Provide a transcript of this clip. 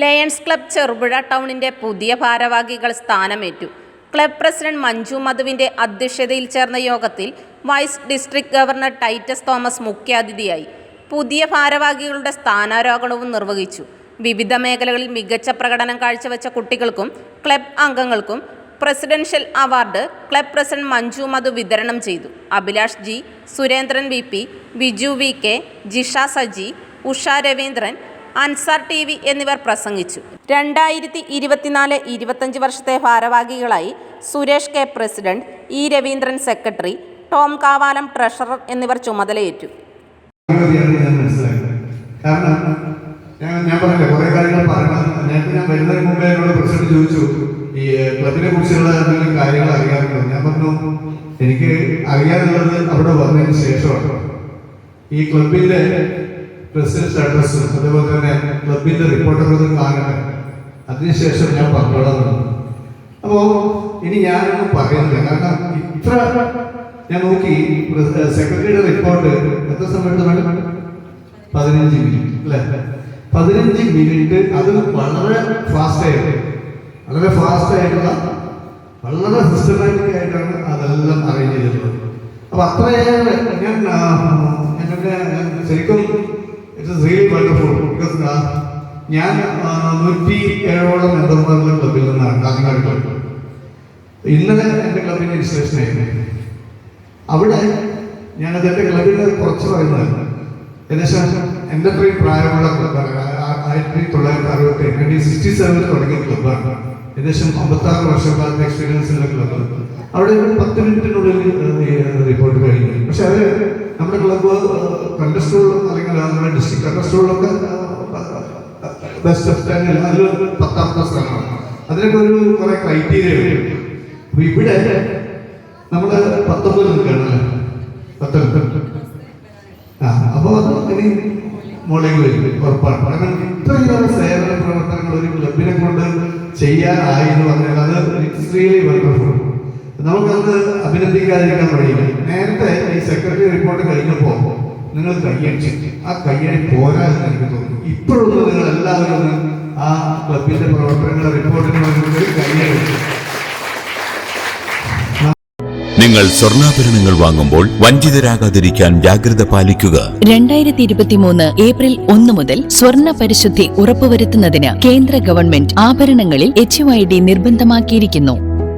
Lions club Cherupuzha ടൗണിന്റെ പുതിയ ഭാരവാഹികൾ സ്ഥാനമേറ്റു. ക്ലബ് പ്രസിഡന്റ് മഞ്ജു മധുവിന്റെ അധ്യക്ഷതയിൽ ചേർന്ന യോഗത്തിൽ vice district governor Titus Thomas മുഖ്യാതിഥിയായി. പുതിയ ഭാരവാഹികളുടെ സ്ഥാനാരോഹണവും നിർവഹിച്ചു. വിവിധ മേഖലകളിൽ മികച്ച പ്രകടനം കാഴ്ചവെച്ച കുട്ടികൾക്കും ക്ലബ് അംഗങ്ങൾക്കും presidential award club president Manju Madhu വിതരണം ചെയ്തു. Abhilash G Surendran V P Biju V K Jisha Saji Usha Raveendran Ansar T V എന്നിവർ പ്രസംഗിച്ചു. രണ്ടായിരത്തി ഇരുപത്തിനാല് ഇരുപത്തഞ്ച് വർഷത്തെ ഭാരവാഹികളായി Suresh K president E Raveendran secretary Tom Kavalam treasurer എന്നിവർ ചുമതലയേറ്റു. എനിക്ക് അറിയാനുള്ളത് അവിടെ വന്നതിന് ശേഷമാണ്. ഈ ക്ലബിന്റെ പ്രസിഡന്റ് അഡ്രസ്സും അതുപോലെ തന്നെ ക്ലബിന്റെ റിപ്പോർട്ടുകളും കാണട്ടെ. അതിനുശേഷം ഞാൻ പറഞ്ഞോളാം. അപ്പോൾ അപ്പോ ഇനി ഞാനൊന്നും പറയുന്നില്ല. കാരണം ഇത്ര ഞാൻ നോക്കി സെക്രട്ടറിയുടെ റിപ്പോർട്ട് എത്ര സമയത്ത് വേണം? പതിനഞ്ച് മിനിറ്റ് അല്ലെ? പതിനഞ്ച് മിനിറ്റ് അത് വളരെ ഫാസ്റ്റ് ആയിട്ട് വളരെ ഫാസ്റ്റ് ആയിട്ടുള്ള വളരെ സിസ്റ്റമാറ്റിക് ആയിട്ടാണ് അതെല്ലാം അറേഞ്ച് ചെയ്തിട്ടുള്ളത് അപ്പൊ അത്രയേറെ ഞാൻ ആ, എന്നെ ശരിക്കും ഇറ്റ്സ് റിയലി വണ്ടർഫുൾ ബിക്കോസ് ഞാൻ നൂറ്റി ഏഴോളം മെമ്പർമാരുടെ ക്ലബിൽ നിന്നാണ് കാഞ്ഞങ്ങാട് ഇന്നലെ എന്റെ ക്ലബിന്റെ രജിസ്ട്രേഷൻ ആയിരുന്നു. അവിടെ ഞാനത് എന്റെ ക്ലബിന്റെ കുറച്ച് പറയുന്നതായിരുന്നു ഏകദേശം എന്റെ അത്രയും പ്രായമുള്ള ക്ലബ്ബാണ്. ആയിരത്തി തൊള്ളായിരത്തി അറുപത്തി നയന്റീൻ സിക്സ്റ്റി സെവനിൽ തുടങ്ങിയ ക്ലബ്ബാണ്. ഏകദേശം അമ്പത്താറ് വർഷക്കാലത്തെ എക്സ്പീരിയൻസ് ഉള്ള ക്ലബ്ബ്. അവിടെ ഒരു പത്ത് മിനിറ്റിനുള്ളിൽ റിപ്പോർട്ട് കഴിഞ്ഞു പക്ഷെ അവർ നമ്മുടെ ക്ലബ്ബ് കണ്ടസ്റ്റോളും അല്ലെങ്കിൽ നമ്മുടെ ഡിസ്ട്രിക്ട് കണ്ടസ്റ്റോളിലൊക്കെ ബെസ്റ്റ് ഓഫ് ടെന്നിൽ അതിൽ പത്താമത്തെ സ്ഥാനമാണ്. അതിനൊക്കെ ഒരു കുറെ ക്രൈറ്റീരിയ വരും. അപ്പൊ ഇവിടെ നമ്മൾ പത്തൊമ്പത് നിൽക്കുകയാണ് പത്തൊൻപത് ആ അപ്പോൾ അത് ഇനി മുകളിൽ വരും ഉറപ്പാണ്. കാരണം ഇത്രയേറെ സേവന പ്രവർത്തനങ്ങൾ ഒരു ക്ലബിനെ കൊണ്ട് ചെയ്യാനായി എന്ന് പറഞ്ഞാൽ അത് ഇറ്റ്സ് റിയലി വണ്ടർഫുൾ നമുക്കത് അഭിനന്ദിക്കാതിരിക്കാൻ കഴിയില്ല നേരത്തെ ഈ സെക്രട്ടറി റിപ്പോർട്ട് കഴിഞ്ഞപ്പോൾ നിങ്ങൾ കയ്യടിച്ചു. ആ കയ്യടി പോരാ എന്ന് എനിക്ക് തോന്നുന്നു. ഇപ്പോഴൊന്ന് നിങ്ങൾ എല്ലാവരും ഒന്ന് ആ ക്ലബിന്റെ പ്രവർത്തനങ്ങളുടെ റിപ്പോർട്ടിന് കയ്യടിച്ചു നിങ്ങൾ സ്വർണാഭരണങ്ങൾ വാങ്ങുമ്പോൾ വഞ്ചിതരാകാതിരിക്കാൻ ജാഗ്രത പാലിക്കുക. രണ്ടായിരത്തി ഇരുപത്തിമൂന്ന് ഏപ്രിൽ ഒന്ന് മുതൽ സ്വർണ പരിശുദ്ധി ഉറപ്പുവരുത്തുന്നതിന് കേന്ദ്ര ഗവൺമെന്റ് ആഭരണങ്ങളിൽ എച്ച് ഐ ഡി നിർബന്ധമാക്കിയിരിക്കുന്നു.